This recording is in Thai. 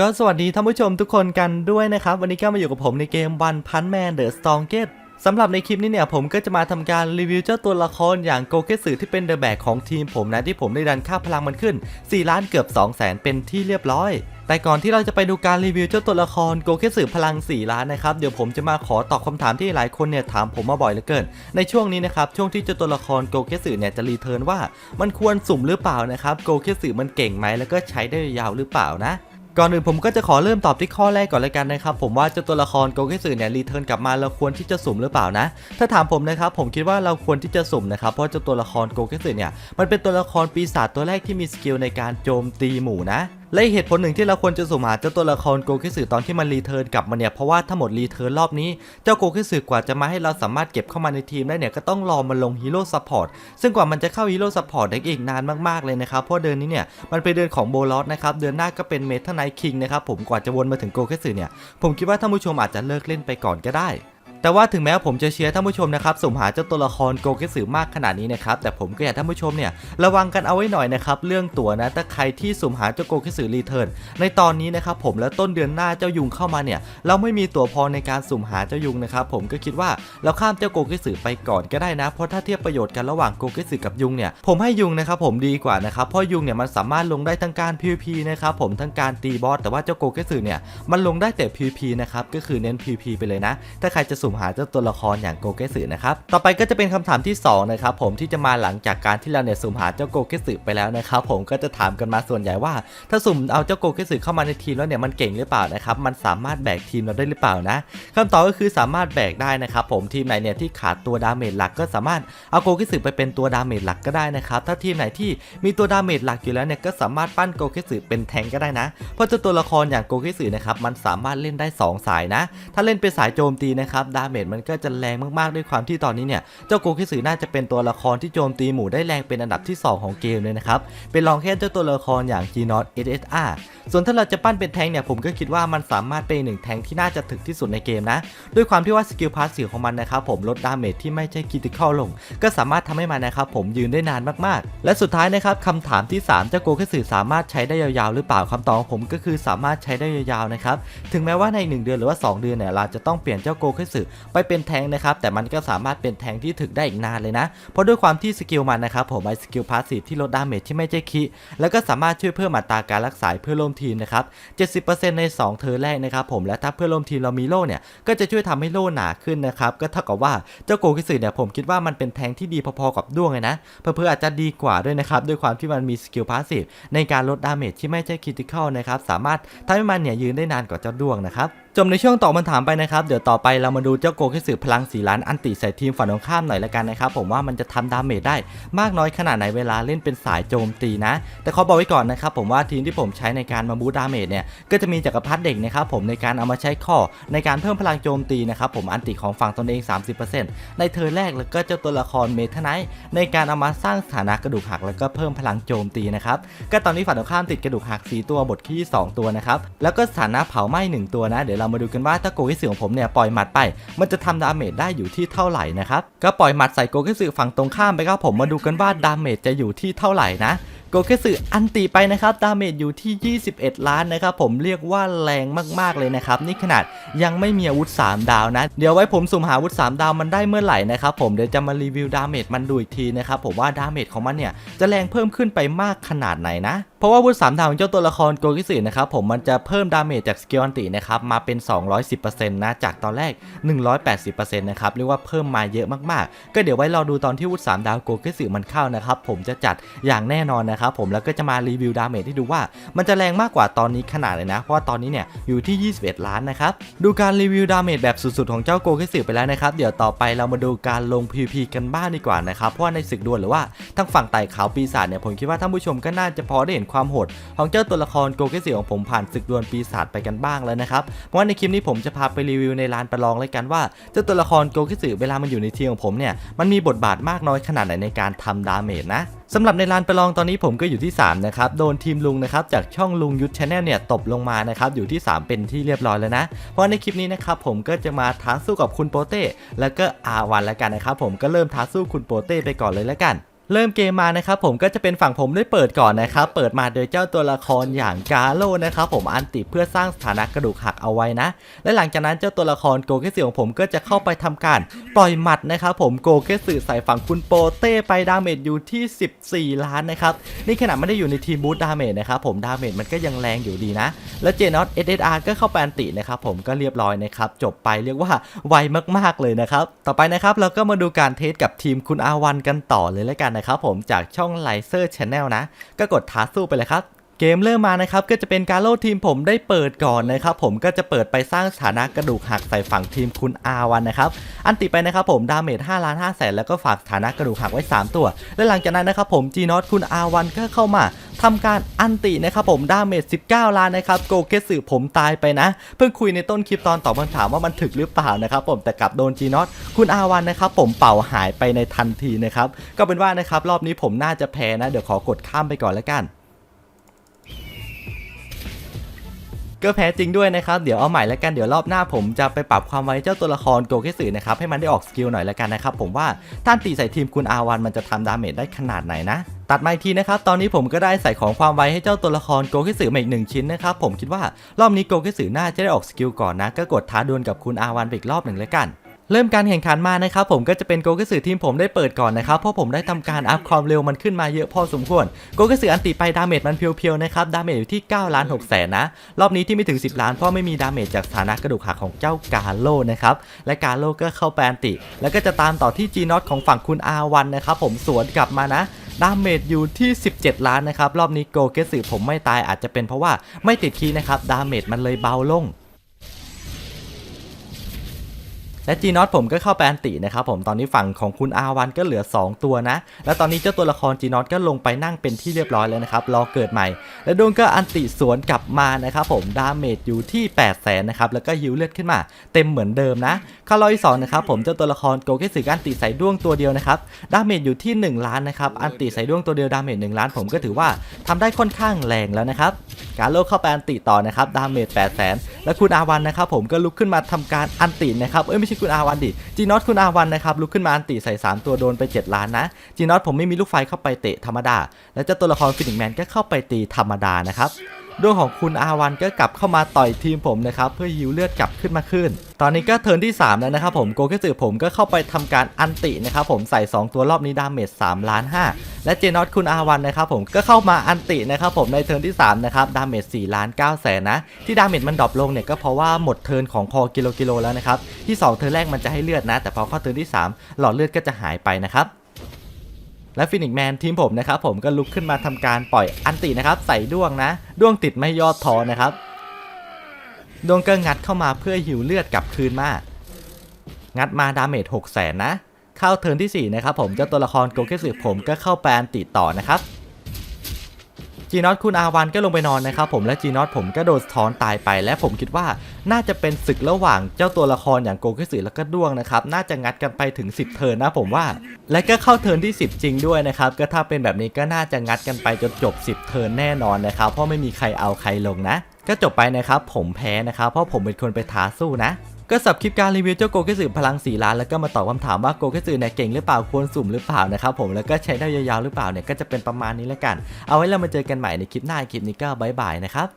ก็สวัสดีท่านผู้ชมทุกคนกันด้วยนะครับ วันนี้ก็มาอยู่กับผมในเกม One Punch Man The Strongest สำหรับในคลิปนี้เนี่ยผมก็จะมาทำการรีวิวเจ้าตัวละครอย่างโกเกสึที่เป็นเดอะแบกของทีมผมนะที่ผมได้ดันค่าพลังมันขึ้น 4 ล้านเกือบ 2 0 0แสนเป็นที่เรียบร้อย แต่ก่อนที่เราจะไปดูการรีวิวเจ้าตัวละครโกเกสึพลัง 4 ล้านนะครับเดี๋ยวผมจะมาขอตอบคำถามที่หลายคนเนี่ยถามผมมาบ่อยเหลือเกิน ในช่วงนี้นะครับช่วงที่เจ้าตัวละครโกเกสึเนี่ยจะรีเทิร์นว่า มันควรสุ่มหรือเปล่านะครับโกเกสึมันเก่งไหมแล้วก็ใช้ได้ยาวหรือเปล่านะ ก่อนอื่นผมก็จะขอเริ่มตอบที่ข้อแรกก่อนเลยกันนะครับ ผมว่าเจ้าตัวละครโกเกสึเนี่ยรีเทิร์นกลับมาเราควรที่จะสุ่มหรือเปล่านะ ถ้าถามผมนะครับผมคิดว่าเราควรที่จะสุ่มนะครับเพราะเจ้าตัวละครโกเกสึเนี่ยมันเป็นตัวละครปีศาจตัวแรกที่มีสกิลในการโจมตีหมู่นะ และเหตุผลหนึ่งที่เราควรจะสุ่มหาเจ้าตัวละครโกเกสึตอนที่มันรีเทิร์นกลับมาเนี่ยเพราะว่าถ้าหมดรีเทิร์นรอบนี้เจ้าโกเกสึกว่าจะมาให้เราสามารถเก็บเข้ามาในทีมได้เนี่ยก็ต้องรอมันลงฮีโร่ซัพพอร์ตซึ่งกว่ามันจะเข้าฮีโร่ซัพพอร์ตได้อีกนานมากๆเลยนะครับเพราะเดือนนี้เนี่ยมันเป็นเดือนของโบลอสนะครับเดือนหน้าก็เป็นเมทัลไนท์คิงนะครับผมกว่าจะวนมาถึงโกเกสึเนี่ยผมคิดว่าท่านผู้ชมอาจจะเลิกเล่นไปก่อนก็ได้ แต่ว่าถึงแม้ผมจะเชียร์ท่านผู้ชมนะครับสมหาเจ้าตัวละครโกเกสึมากขนาดนี้นะครับแต่ผมก็อยากท่านผู้ชมเนี่ยระวังกันเอาไว้หน่อยนะครับเรื่องตั๋วนะถ้าใครที่สมหาเจ้าโกเกสึรีเทิร์นในตอนนี้นะครับผมแล้วต้นเดือนหน้าเจ้ายุงเข้ามาเนี่ยเราไม่มีตั๋วพอในการสุ่มหาเจ้ายุงนะครับผมก็คิดว่าเราข้ามเจ้าโกเกสึไปก่อนก็ได้นะ เพราะถ้าเทียบประโยชน์กันระหว่างโกเกสึกับยุงเนี่ยผมให้ยุงนะครับผมดีกว่านะครับเพราะยุงเนี่ยมันสามารถลงได้ทั้งการ PVP นะครับผมทั้งการตีบอสแต่ว่าเจ้าโกเกสึเนี่ยมันลงได้แต่ PVP นะครับก็คือเน้น PVP ไปเลยนะ ถ้าใครจะสุ่มหาเจ้าตัวละครอย่างโกเกสึนะครับ ต่อไปก็จะเป็นคำถามที่2นะครับผมที่จะมาหลังจากการที่เราเนี่ยสุ่มหาเจ้าโกเกสึไปแล้วนะครับผมก็จะถามกันมาส่วนใหญ่ว่า ถ้าสุ่มเอาเจ้าโกเกสึเข้ามาในทีมแล้วเนี่ยมันเก่งหรือเปล่านะครับมันสามารถแบกทีมเราได้หรือเปล่านะคำตอบก็คือสามารถแบกได้นะครับผมทีมไหนเนี่ยที่ขาดตัวดาเมจหลักก็สามารถเอาโกเกสึไปเป็นตัวดาเมจหลักก็ได้นะครับถ้าทีมไหนที่มีตัวดาเมจหลักอยู่แล้วเนี่ยก็สามารถปั้นโกเกสึเป็นแทงก็ได้นะ เพราะเจ้าตัวละครอย่างโกเกสึนะครับมันสามารถเล่นได้สองสายนะ ถ้าเล่นเป็นสายโจมตีนะครับดาเมจมันก็จะแรงมากๆด้วยความที่ตอนนี้เนี่ยเจ้าโกคิสึน่าจะเป็นตัวละครที่โจมตีหมู่ได้แรงเป็นอันดับที่ 2 ของเกมเลยนะครับเป็นรองแค่เจ้าตัวละครอย่าง g n o t SSR ส่วนถ้าเราจะปั้นเป็นแทงเนี่ยผมก็คิดว่ามันสามารถเป็นหนึ่งแทงที่น่าจะถึกที่สุดในเกมนะด้วยความที่ว่าสกิลพาสซีฟของมันนะครับผมลดดาเมจที่ไม่ใช่คริติคอลลง ก็สามารถทำให้มันนะครับผมยืนได้นานมากๆ และสุดท้ายนะครับคำถามที่ 3 เจ้าโกคิสึสามารถใช้ได้ยาวๆ หรือเปล่าคำตอบของผมก็คือสามารถใช้ได้ยาวๆนะครับถึงแม้ว่าใน 1 เดือนหรือว่า 2 เดือนเนี่ยเราจะต้องเปลี่ยนเจ้าโกคิสึไปเป็นแทงนะครับแต่มันก็สามารถเป็นแทงที่ถึกได้อีกนานเลยนะ เพราะด้วยความที่สกิลมันนะครับผมไอสกิลพาสซีฟที่ลดดาเมจที่ไม่ใช่คิแล้วก็สามารถช่วยเพิ่มอัตราการรักษาเพื่อร่วมทีมนะครับ 70%ใน 2 เทอร์แรกนะครับผมและถ้าเพื่อร่วมทีมเรามีโล่เนี่ยก็จะช่วยทำให้โล่หนาขึ้นนะครับก็เท่ากับว่าเจ้าโกคิสึเนี่ยผมคิดว่ามันเป็นแทงที่ดีพอๆกับด้วงเลยนะเพื่ออาจจะดีกว่าด้วยนะครับด้วยความที่มันมีสกิลพาสซีฟในการลดดาเมจที่ไม่ใช่คริติคอลนะครับสามารถทำให้มันเนี่ยยืนได้นานกว่าเจ้าด้วงนะครับ จบในช่วงตอบคำถามไปนะครับ เดี๋ยวต่อไปเรามาดูเจ้าโกคิสึพลังสีล้านอันติใส่ทีมฝั่งตรงข้ามหน่อยละกันนะครับผมว่ามันจะทำดาเมจได้มากน้อยขนาดไหนเวลาเล่นเป็นสายโจมตีนะ แต่ขอบอกไว้ก่อนนะครับผมว่าทีมที่ผมใช้ในการมาบูดาเมจเนี่ยก็จะมีจักรพรรดิเด็กนะครับผมในการเอามาใช้ข้อในการเพิ่มพลังโจมตีนะครับผมอันติของฝั่งตนเอง 30%ในเทอร์แรกแล้วก็เจ้าตัวละครเมทไนท์ในการเอามาสร้างสถานะกระดูกหักแล้วก็เพิ่มพลังโจมตีนะครับก็ตอนนี้ฝั่งตรงข้ามติดกระดูกหัก4ตัวบทที่2ตัวนะครับแล้วก็สถานะเผาไหม้1ตัวนะเดี๋ยวเรามาดูกันว่าถ้าโกคิสึของผมเนี่ยปล่อยหมัดไป มันจะทำดาเมจได้อยู่ที่เท่าไหร่นะครับก็ปล่อยหมัดใส่โกคิสึฝั่งตรงข้ามไปครับผมมาดูกันว่าดาเมจจะอยู่ที่เท่าไหร่นะโกเคสึอันตีไปนะครับดาเมจอยู่ที่ 21 ล้านนะครับผมเรียกว่าแรงมากๆเลยนะครับนี่ขนาดยังไม่มีอาวุธ 3 ดาวนะ เดี๋ยวไว้ผมสุ่มหาอาวุธ 3 ดาวมันได้เมื่อไหร่นะครับผมเดี๋ยวจะมารีวิวดาเมจมันดูอีกทีนะครับผมว่าดาเมจของมันเนี่ยจะแรงเพิ่มขึ้นไปมากขนาดไหนนะเพราะว่าอาวุธ3ดาวของเจ้าตัวละครโกคิสึนะครับผมมันจะเพิ่มดาเมจจากสกิลอันตินะครับมาเป็น 210%นะจากตอนแรก 180%นะครับเรียกว่าเพิ่มมาเยอะมากๆ ก็เดี๋ยวไว้รอดูตอนที่อาวุธ3ดาวโกคิสึมันเข้านะครับผมจะจัดอย่างแน่นอนนะครับผมแล้วก็จะมารีวิวดาเมจให้ดูว่า มันจะแรงมากกว่าตอนนี้ขนาดเลยนะ เพราะว่าตอนนี้เนี่ยอยู่ที่ 21 ล้านนะครับดูการรีวิวดาเมจแบบสุดๆของเจ้าโกเคสึไปแล้วนะครับเดี๋ยวต่อไปเรามาดูการลง PVP กันบ้างดีกว่านะครับเพราะว่าในศึกดวลหรือว่าทั้งฝั่งไต่ขาวปีศาจเนี่ยผมคิดว่าท่านผู้ชมก็น่าจะพอได้เห็นความโหดของเจ้าตัวละครโกเคสึของผมผ่านศึกดวลปีศาจไปกันบ้างแล้วนะครับเพราะว่าในคลิปนี้ผมจะพาไปรีวิวในลานประลองเลยกันว่าเจ้าตัวละครโกเคสึเวลามันอยู่ในทีมของผมเนี่ยมันมีบทบาทมากน้อยขนาดไหนในการทำดาเมจนะสำหรับในลานประลองตอนนี้ผมก็อยู่ที่ 3 นะครับ โดนทีมลุงนะครับจากช่องลุงยุทธชาแนลเนี่ยตบลงมานะครับอยู่ที่ 3 เป็นที่เรียบร้อยแล้วนะ เพราะในคลิปนี้นะครับผมก็จะมาท้าสู้กับคุณโปเต้แล้วก็อาวันแล้วกันนะครับผมก็เริ่มท้าสู้คุณโปเต้ไปก่อนเลยแล้วกัน เริ่มเกมมานะครับผมก็จะเป็นฝั่งผมได้เปิดก่อนนะครับ เปิดมาโดยเจ้าตัวละครอย่างกาโลนะครับผมอันติเพื่อสร้างสถานะกระดูกหักเอาไว้นะ และหลังจากนั้นเจ้าตัวละครโกเกสึของผมก็จะเข้าไปทำการปล่อยหมัดนะครับผมโกเกสึใส่ฝั่งคุณโปเต้ไปดาเมจอยู่ที่ 14 ล้านนะครับนี่ขนาดไม่ได้อยู่ในทีมบูตดาเมจนะครับผมดาเมจมันก็ยังแรงอยู่ดีนะ แล้วเจนอต SSR ก็เข้าไปอันตินะครับผมก็เรียบร้อยนะครับจบไปเรียกว่าไวมากๆเลยนะครับต่อไปนะครับเราก็มาดูการเทสกับทีมคุณอาวันกันต่อเลยแล้วกันนะครับผมจากช่องไลเซอร์ชแนลนะ ก็กดท้าสู้ไปเลยครับ เกมเริ่มมานะครับก็จะเป็นการโล่ทีมผมได้เปิดก่อนนะครับผมก็จะเปิดไปสร้างสถานะกระดูกหักใส่ฝั่งทีมคุณอาวันนะครับอันติไปนะครับผมดาเมจ5ล้าน5แสนแล้วก็ฝากสถานะกระดูกหักไว้ 3 ตัว และหลังจากนั้นนะครับผมจีนอตคุณอาวันก็เข้ามาทำการอันตินะครับผมดาเมจ19 ล้านนะครับโกเกสึผมตายไปนะ เพิ่งคุยในต้นคลิปตอนตอบคำถามว่ามันถึกหรือเปล่านะครับผมแต่กลับโดนจีนอตคุณอาวันนะครับผมเป่าหายไปในทันทีนะครับก็เป็นว่านะครับรอบนี้ผมน่าจะแพ้นะเดี๋ยวขอกดข้ามไปก่อนแล้วกัน ก็แพ้จริงด้วยนะครับเดี๋ยวเอาใหม่แล้วกันเดี๋ยวรอบหน้าผมจะไปปรับความไวเจ้าตัวละครโกเกสึนะครับให้มันได้ออกสกิลหน่อยแล้วกันนะครับผมว่าท่านตีใส่ทีมคุณอาวันมันจะทำดาเมจได้ขนาดไหนนะตัดมาอีกทีนะครับตอนนี้ผมก็ได้ใส่ของความไวให้เจ้าตัวละครโกเกสึมาอีกหนึ่งชิ้นนะครับผมคิดว่ารอบนี้โกเกสึน่าจะได้ออกสกิลก่อนนะก็กดท้าดวลกับคุณอาวันไปอีกรอบหนึ่งแล้วกัน เริ่มการแข่งขันมานะครับผมก็จะเป็นโกเกสึทีมผมได้เปิดก่อนนะครับเพราะผมได้ทำการอัพความเร็วมันขึ้นมาเยอะพอสมควรโกเกสึอันติไปดาเมจมันเพียวๆนะครับดาเมจอยู่ที่9ล้าน6แสนนะรอบนี้ที่ไม่ถึง 10 ล้านเพราะไม่มีดาเมจจากสถานะกระดูกหักของเจ้ากาโลนะครับและกาโลก็เข้าไปอันติ แล้วก็จะตามต่อที่จีนอตของฝั่งคุณอาวันนะครับผมสวนกลับมานะดาเมจอยู่ที่ 17 ล้านนะครับรอบนี้โกเกสึผมไม่ตายอาจจะเป็นเพราะว่าไม่ติดคีนะครับดาเมจมันเลยเบาลง และจีนอตผมก็เข้าไปอันตินะครับผมตอนนี้ฝั่งของคุณอาวันก็เหลือ 2 ตัวนะ แล้วตอนนี้เจ้าตัวละครจีนอตก็ลงไปนั่งเป็นที่เรียบร้อยแล้วนะครับรอเกิดใหม่ แล้วโดนก็อันติสวนกลับมานะครับผมดาเมจอยู่ที่ 8 0 0แสนนะครับแล้วก็ฮิวเลือดขึ้นมา เต็มเหมือนเดิมนะข้ารอยสองนะครับผมเจ้าตัวละครโกเกสึอันติใส่ด้วงตัวเดียวนะครับดาเมจอยู่ที่ 1 ล้านนะครับอันติใส่ด้วงตัวเดียวดาเมจ1ล้านผมก็ถือว่าทำได้ค่อนข้างแรงแล้วนะครับ การโลกเข้าไปอันติต่อนะครับดาเมจ8 0 0แสนและคุณอาวันนะครับผมก็ลุกขึ้นมาทำการอันตินะครับเอ้ยไม่ใช่คุณอาวันดิจีนอตคุณอาวันนะครับลุกขึ้นมาอันติใส่ 3 ตัวโดนไป 7 ล้านนะจีนอตผมไม่มีลูกไฟเข้าไปเตะธรรมดา และเจ้าตัวละครฟินิกแมนก็เข้าไปตีธรรมดานะครับ ดวงของคุณอาวันก็กลับเข้ามาต่อยทีมผมนะครับเพื่อฮิวเลือดกลับขึ้นมาขึ้น ตอนนี้ก็เทิร์นที่ 3 แล้วนะครับผมโกเกสึผมก็เข้าไปทำการอันตินะครับผมใส่ 2 ตัวรอบนี้ดาเมจ3ล้าน5และเจนอตคุณอาวันนะครับผมก็เข้ามาอันตินะครับผมในเทิร์นที่3นะครับดาเมจ4ล้าน9แสนนะที่ดาเมจมันดรอปลงเนี่ยก็เพราะว่าหมดเทิร์นของคอกิโลกิโลแล้วนะครับที่ 2 เทิร์นแรกมันจะให้เลือดนะ แต่พอเข้าเทิร์นที่ 3 หลอดเลือดก็จะหายไปนะครับ และฟินิกแมนทีมผมนะครับผมก็ลุกขึ้นมาทำการปล่อยอันตินะครับใส่ด้วงนะ ด้วงติดไม่ยอดท้อนะครับดวงก็งัดเข้ามาเพื่อหิวเลือดกลับคืนมา งัดมาดาเมจ6แสนนะ เข้าเทิร์นที่ 4 นะครับผมเจ้าตัวละครโกเกสึผมก็เข้าแปลนติต่อนะครับ จีนอตคุณอาวันก็ลงไปนอนนะครับผมและจีนอตผมก็โดนสะท้อนตายไป และผมคิดว่าน่าจะเป็นศึกระหว่างเจ้าตัวละครอย่างโกเกสึแล้วก็ด้วงนะครับน่าจะงัดกันไปถึง 10 เทิร์นนะผมว่า และก็เข้าเทิร์นที่ 10 จริงด้วยนะครับก็ถ้าเป็นแบบนี้ก็น่าจะงัดกันไปจนจบ 10 เทิร์นแน่นอนนะครับเพราะไม่มีใครเอาใครลงนะ ก็จบไปนะครับผมแพ้นะครับเพราะผมเป็นคนไปท้าสู้นะ ก็สับคลิปการรีวิวเจ้าโกเกสึพลังสีล้านแล้วก็มาตอบคำถามว่าโกเกสึเนี่ยเก่งหรือเปล่าควรสุ่มหรือเปล่านะครับผมแล้วก็ใช้ได้ยาวๆหรือเปล่าเนี่ยก็จะเป็นประมาณนี้แล้วกัน เอาไว้เรามาเจอกันใหม่ในคลิปหน้าคลิปนี้ก็บายบายนะครับ